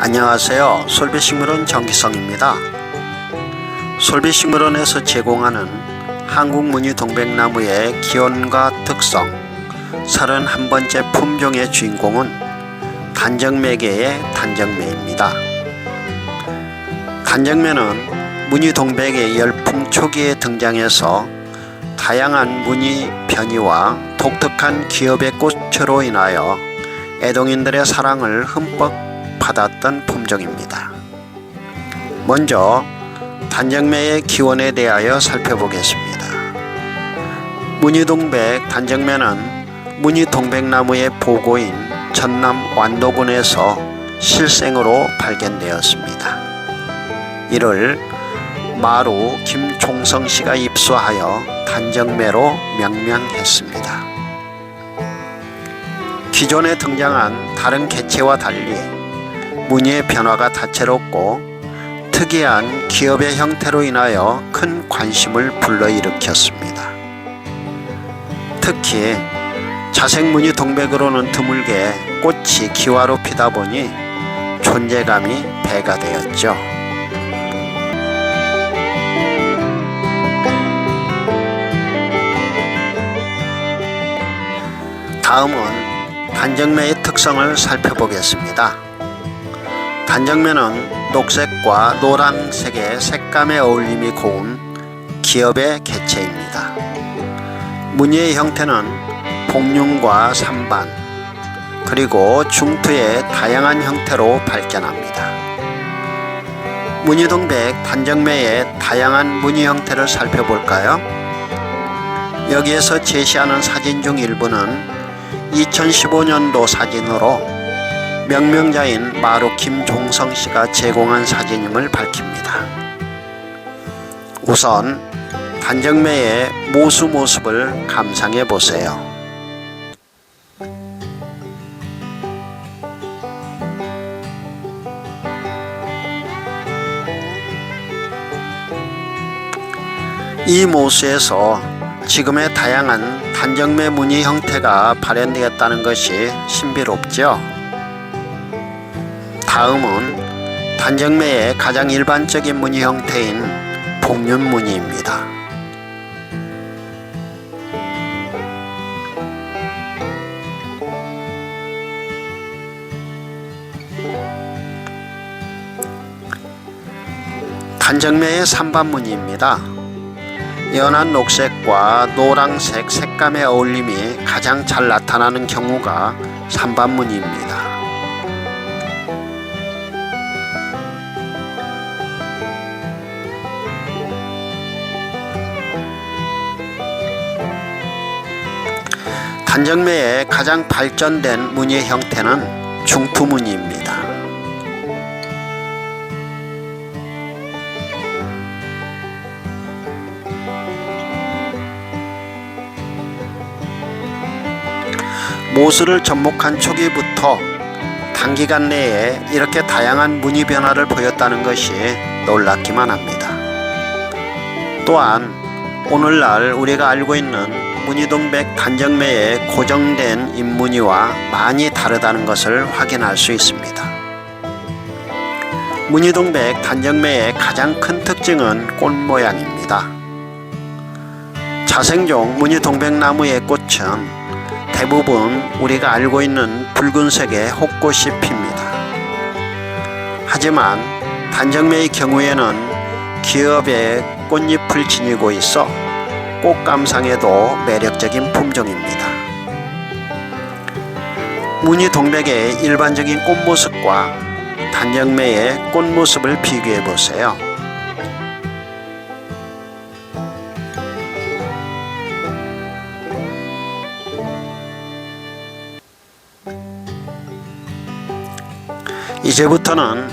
안녕하세요. 솔비식물원 정기성입니다. 솔비식물원에서 제공하는 한국무늬 동백나무의 기원과 특성 31번째 품종의 주인공은 단정매개의 단정매입니다. 단정매는 무늬 동백의 열풍 초기에 등장해서 다양한 무늬 변이와 독특한 기업의 꽃으로 인하여 애동인들의 사랑을 흠뻑 받았던 품종입니다. 먼저 단정매의 기원에 대하여 살펴보겠습니다. 무늬동백 단정매는 무늬동백나무의 보고인 전남 완도군에서 실생으로 발견되었습니다. 이를 마루 김종성 씨가 입수하여 단정매로 명명했습니다. 기존에 등장한 다른 개체와 달리 무늬의 변화가 다채롭고 특이한 기업의 형태로 인하여 큰 관심을 불러일으켰습니다. 특히 자생무늬 동백으로는 드물게 꽃이 기와로 피다 보니 존재감이 배가 되었죠. 다음은 단정매의 특성을 살펴보겠습니다. 단정매는 녹색과 노란색의 색감의 어울림이 고운 기업의 개체입니다. 무늬의 형태는 복륜과 산반 그리고 중투의 다양한 형태로 발견합니다. 무늬동백 단정매의 다양한 무늬 형태를 살펴볼까요? 여기에서 제시하는 사진 중 일부는 2015년도 사진으로 명명자인 마루 김종성 씨가 제공한 사진임을 밝힙니다. 우선 단정매의 모수 모습을 감상해 보세요. 이 모수에서 지금의 다양한 단정매 무늬 형태가 발현되었다는 것이 신비롭죠. 다음은 단정매의 가장 일반적인 무늬 형태인 복륜 무늬입니다. 단정매의 삼반 무늬입니다. 연한 녹색과 노랑색 색감의 어울림이 가장 잘 나타나는 경우가 삼반 무늬입니다. 단정매의 가장 발전된 무늬의 형태는 중투무늬입니다. 모수를 접목한 초기부터 단기간 내에 이렇게 다양한 무늬 변화를 보였다는 것이 놀랍기만 합니다. 또한 오늘날 우리가 알고 있는 무늬동백 단정매의 고정된 잎무늬와 많이 다르다는 것을 확인할 수 있습니다. 무늬동백 단정매의 가장 큰 특징은 꽃 모양입니다. 자생종 무늬동백나무의 꽃은 대부분 우리가 알고 있는 붉은색의 혹꽃이 핍니다. 하지만 단정매의 경우에는 기업의 꽃잎을 지니고 있어 꽃 감상에도 매력적인 품종입니다. 무늬 동백의 일반적인 꽃 모습과 단정매의 꽃 모습을 비교해 보세요. 이제부터는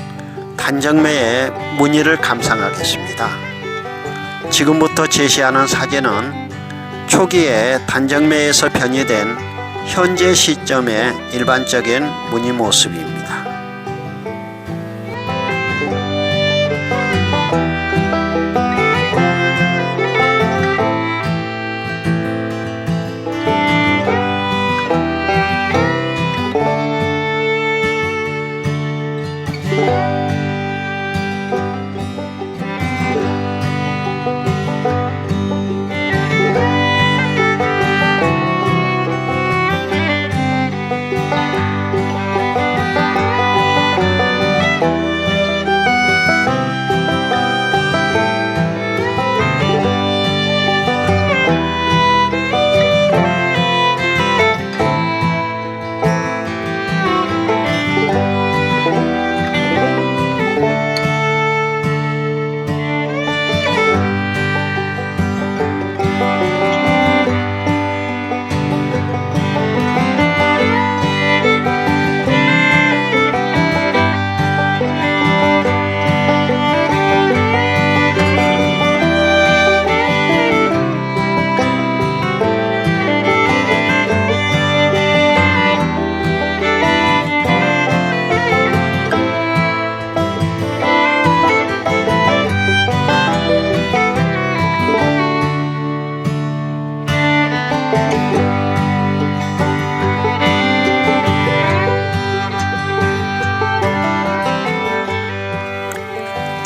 단정매의 무늬를 감상하겠습니다. 지금부터 제시하는 사진은 초기에 단정매에서 변이된 현재 시점의 일반적인 무늬 모습입니다.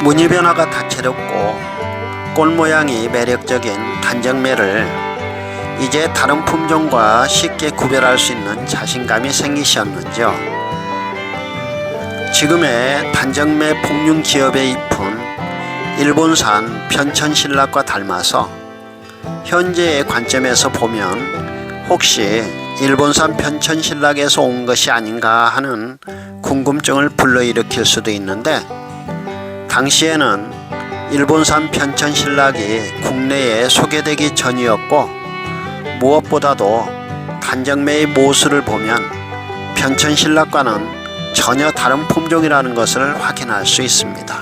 무늬 변화가 다채롭고 꽃 모양이 매력적인 단정매를 이제 다른 품종과 쉽게 구별할 수 있는 자신감이 생기셨는죠. 지금의 단정매 풍륜 기업의 잎은 일본산 편천신락과 닮아서 현재의 관점에서 보면 혹시 일본산 편천신락에서 온 것이 아닌가 하는 궁금증을 불러일으킬 수도 있는데 당시에는 일본산 편천신락이 국내에 소개되기 전이었고 무엇보다도 단정매의 모수를 보면 편천신락과는 전혀 다른 품종이라는 것을 확인할 수 있습니다.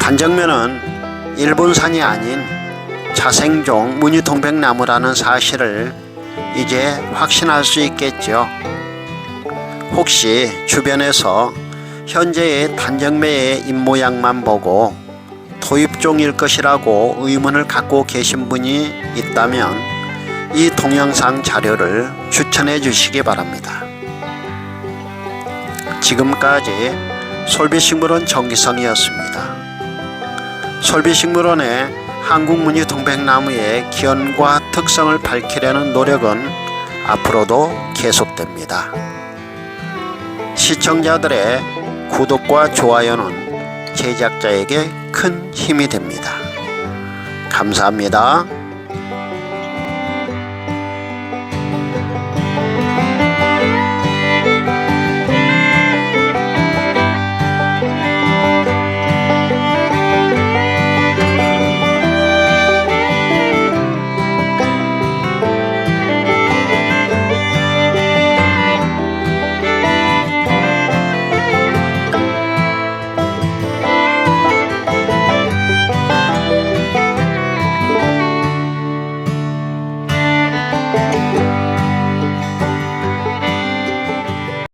단정매는 일본산이 아닌 자생종 무늬동백나무라는 사실을 이제 확신할 수 있겠죠. 혹시 주변에서 현재의 단정매의 입모양만 보고 도입종일 것이라고 의문을 갖고 계신 분이 있다면 이 동영상 자료를 추천해 주시기 바랍니다. 지금까지 솔비식물원 정기성이었습니다. 솔비식물원의 한국무늬 동백나무의 기원과 특성을 밝히려는 노력은 앞으로도 계속됩니다. 시청자들의 구독과 좋아요는 제작자에게 큰 힘이 됩니다. 감사합니다.